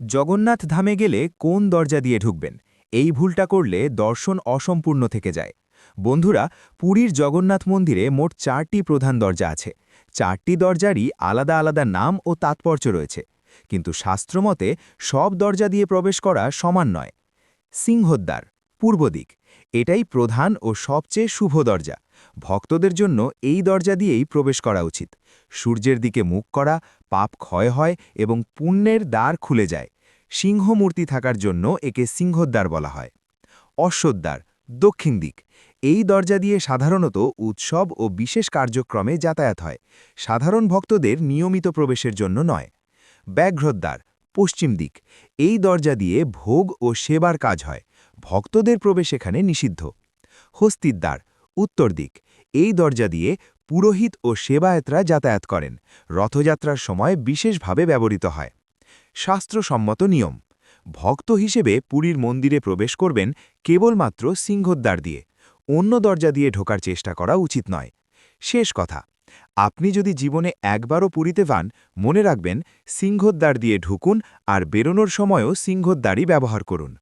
জগন্নাথ ধামে গেলে কোন দরজা দিয়ে ঢুকবেন? এই ভুলটা করলে দর্শন অসম্পূর্ণ থেকে যায়। বন্ধুরা, পুরীর জগন্নাথ মন্দিরে মোট চারটি প্রধান দরজা আছে। চারটি দরজারই আলাদা আলাদা নাম ও তাৎপর্য রয়েছে। কিন্তু শাস্ত্রমতে সব দরজা দিয়ে প্রবেশ করা সমান নয়। সিংহদ্বার, পূর্ব দিক, এটাই প্রধান ও সবচেয়ে শুভ দরজা। ভক্তদের জন্য এই দরজা দিয়েই প্রবেশ করা উচিত। সূর্যের দিকে মুখ করা, পাপ ক্ষয় হয় এবং পুণ্যের দ্বার খুলে যায়। সিংহমূর্তি থাকার জন্য একে সিংহদ্বার বলা হয়। অশ্বদ্বার, দক্ষিণ দিক। এই দরজা দিয়ে সাধারণত উৎসব ও বিশেষ কার্যক্রমে যাতায়াত হয়। সাধারণ ভক্তদের নিয়মিত প্রবেশের জন্য নয়। ব্যাঘ্রদ্বার, পশ্চিম দিক। এই দরজা দিয়ে ভোগ ও সেবার কাজ হয়। ভক্তদের প্রবেশ এখানে নিষিদ্ধ। হস্তিদ্বার উত্তর দিক। এই দরজা দিয়ে পুরোহিত ও সেবায়তরা যাতায়াত করেন। রথযাত্রার সময় বিশেষভাবে ব্যবহৃত হয়। শাস্ত্রসম্মত নিয়ম। ভক্ত হিসেবে পুরীর মন্দিরে প্রবেশ করবেন কেবলমাত্র সিংহদ্বার দিয়ে। অন্য দরজা দিয়ে ঢোকার চেষ্টা করা উচিত নয়। শেষ কথা। আপনি যদি জীবনে একবারও পুরীতে পান মনে রাখবেন সিংহদ্বার দিয়ে ঢুকুন আর বেরোনোর সময়ও সিংহদ্বারই ব্যবহার করুন।